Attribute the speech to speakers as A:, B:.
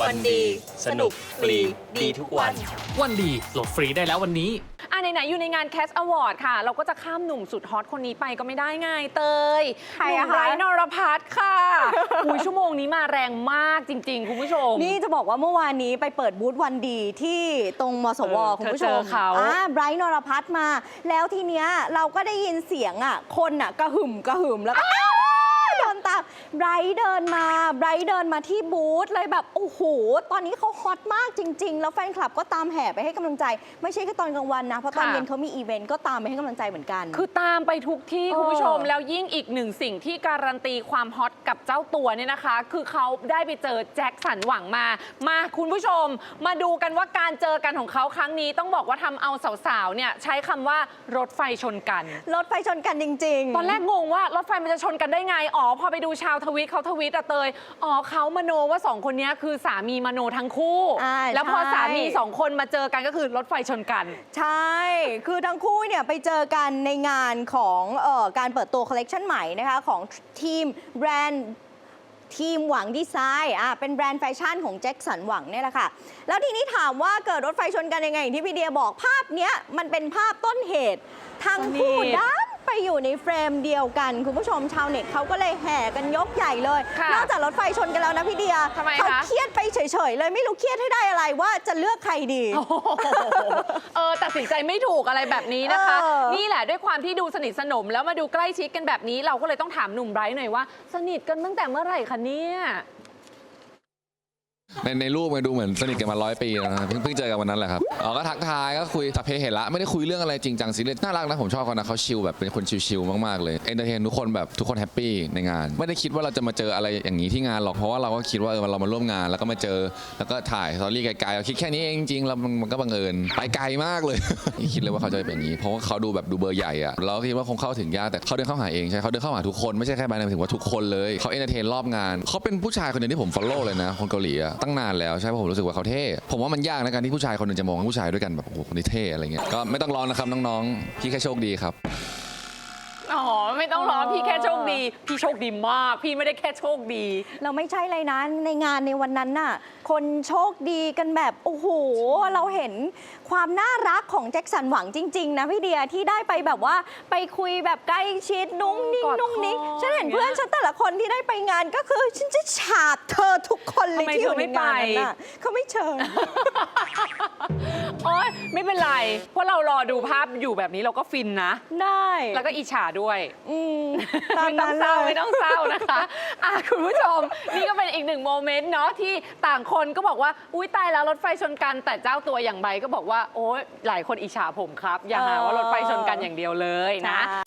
A: วันดี สนุก ฟรี ดีทุกวัน
B: วันดีโหลดฟรีได้แล้ววันนี้
C: อะไหนๆอยู่ในงาน Cast Award ค่ะ เราก็จะข้ามหนุ่มสุดฮอตคนนี้ไปก็ไม่ได้ไงเตย
D: ใคร
C: หนุ่
D: อะ
C: ม
D: คะ
C: ไบรท์นรพัฒน์ค่ะ อุ้ยชั่วโมงนี้มาแรงมากจริง ๆ คุณผู้ชม
D: นี่จะบอกว่าเมื่อวานนี้ไปเปิดบูธวันดีที่ตรงมสว
C: เออ
D: คุณผู้ช
C: เธอ
D: ม
C: เจอเขา
D: อ่าไบรท์นรพัฒน์มา แล้วทีเนี้ยเราก็ได้ยินเสียงอะ คนอะกระหึ่มกระหึ่มแล้วก็อ้าวเดินตาม ไบรท์เดินมาไบรท์เดินมาที่บูธเลยแบบโอ้โหตอนนี้เขาฮอตมากจริง ๆ แล้วแฟนคลับก็ตามแห่ไปให้กำลังใจ ไม่ใช่แค่ตอนกลางวันนะเพราะตอน
C: ค่ะ
D: เย็นเขามีอีเวนต์ก็ตามไปให้กำลังใจเหมือนกัน
C: คือตามไปทุกที่
D: เออ
C: คุณผู้ชม แล้วยิ่งอีกหนึ่งสิ่งที่การันตีความฮอตกับเจ้าตัวเนี่ยนะคะ คือเขาได้ไปเจอแจ็คสันหวังมา มาคุณผู้ชม มาดูกันว่าการเจอกันของเขาครั้งนี้ต้องบอกว่าทำเอาสาวๆเนี่ยใช้คำว่ารถไฟชนกัน
D: รถไฟชนกันจริงๆ
C: ตอนแรกงงว่ารถไฟมันจะชนกันได้ไง อ๋อ พอไปดูชาวทวิตเขาทวิตอะเตยอ๋อเขามโนว่าสองคนเนี้ยคือสามีมโนทั้งคู่
D: อ่า
C: แล้วพอ
D: ใช่
C: สามีสองคนมาเจอกันก็คือรถไฟชนกัน
D: ใช่ คือทั้งคู่เนี่ยไปเจอกันในงานของเออการเปิดตัวคอลเลกชันใหม่นะคะ ของทีมแบรนด์ทีมหวังดีไซน์อะเป็นแบรนด์แฟชั่นของแจ็คสันหวังเนี่ยแหละค่ะ แล้วทีนี้ถามว่าเกิดรถไฟชนกันยังไงอย่างที่พี่เดียบอกภาพเนี้ยมันเป็นภาพต้นเหตุ ทั้งคู่
C: สนิท
D: ด้าน ไปอยู่ในเฟรมเดียวกัน คุณผู้ชมชาวเน็ตเขาก็เลยแห่กันยกใหญ่เลย
C: ค่ะ
D: นอกจากรถไฟชนกันแล้วนะพี่เดีย
C: ทำไมคะ
D: เขาเครียดไปเฉยๆเลยไม่รู้เครียดให้ได้อะไรว่าจะเลือกใครดี
C: โอ้โหเออตัดสินใจไม่ถูกอะไรแบบนี้นะคะ
D: เออ
C: นี่แหละด้วยความที่ดูสนิทสนมแล้วมาดูใกล้ชิดกันแบบนี้เราก็เลยต้องถามหนุ่มไบรท์หน่อยว่า สนิทกันตั้งแต่เมื่อไหร่คะเนี่ย
E: ในในรูปมันดูเหมือนสนิทกันมาร้อยปีแล้วนะเพิ่งเพิ่งเจอกันวันนั้นแหละครับอ๋อก็ทักทายก็คุยสัพเพเหระไม่ได้คุยเรื่องอะไรจริงจังซีเรียสน่ารักนะผมชอบเขานะเขาชิลแบบเป็นคนชิลๆมากๆเลยเอนเตอร์เทนทุกคนแบบทุกคนแฮปปี้ในงาน ไม่ได้คิดว่าเราจะมาเจออะไรอย่างนี้ที่งานหรอกเพราะว่าเราก็คิดว่าเออเรามาร่วมงานแล้วก็มาเจอแล้วก็ถ่ายสตอรี่ไกลๆเราคิดแค่นี้เองจริงๆแล้วมันมันก็บังเอิญไปไกลมากเลย ไม่คิดเลยว่าเขาจะเป็นอย่างนี้ เพราะว่าเขาดูแบบดูเบอร์ใหญ่อะเราก็คิดว่าคงเข้าถึงยากแต่เขาเดินเข้าหาเองใช่เขาเดินเข้าหาทุกคนไม่ใช่แค่ใบหมายถึงว่าทุกคนเลยเขาเอนเตอร์เทนรอบงานเขาเป็นผู้ชายคนหนึ่งที่ผมฟอลโล่เลยนะคนเกาหลีอะตั้งนานแล้วใช่เพราะผมรู้สึกว่าเขาเท่ผมว่ามันยากในการที่ผู้ชายคนหนึ่งจะมองผู้ชายด้วยกันแบบโอ้โหคนนี้เท่อะไรเงี้ยก็ไม่ต้องร้อนะครับน้องๆพี่แค่โชคดีครับ
C: อ๋อไม่ต้องร้องพี่แค่โชคดี พี่โชคดีมาก พี่ไม่ได้แค่โชคดี
D: เราไม่ใช่เลยนะในงานในวันนั้นน่ะ คนโชคดีกันแบบ โอ้โห เราเห็นความน่ารักของแจ็คสันหวังจริง ๆ นะพี่เดียที่ได้ไปแบบว่าไปคุยแบบใกล้ชิดนุ่งนิ่ง
C: กอด
D: นุ่งนิ่ง
C: คอ
D: ฉันเห็น
C: อย่างเงี้ย
D: เพื่อนฉันแต่ละคนที่ได้ไปงานก็คือฉันจะฉาบเธอทุกคนเลย
C: ทำไม
D: ที่อยู่
C: เธอไม่
D: ในงานนั้น
C: ไป
D: น่ะเขาไม่เชิญ
C: โอ๊ยไม่เป็นไร เพราะเรารอดูภาพอยู่แบบนี้เราก็ฟินนะ
D: ได้
C: แล้วก็อิจฉาด้วย
D: อืมตาม
C: ไม่ต้อ
D: นั้
C: ง
D: น
C: เศร้า
D: เลย
C: ไม่ต้องเศร้านะคะอะคุณผู้ชม นี่ก็เป็นอีกหนึ่งโมเมนต์เนาะที่ต่างคนก็บอกว่า อุ้ยตายแล้วรถไฟชนกัน แต่เจ้าตัวอย่างใบก็บอกว่า โอ้ยหลายคนอิจฉาผมครับ อย่าหาว่ารถไฟชนกันอย่างเดียวเลยนะ
D: ใช่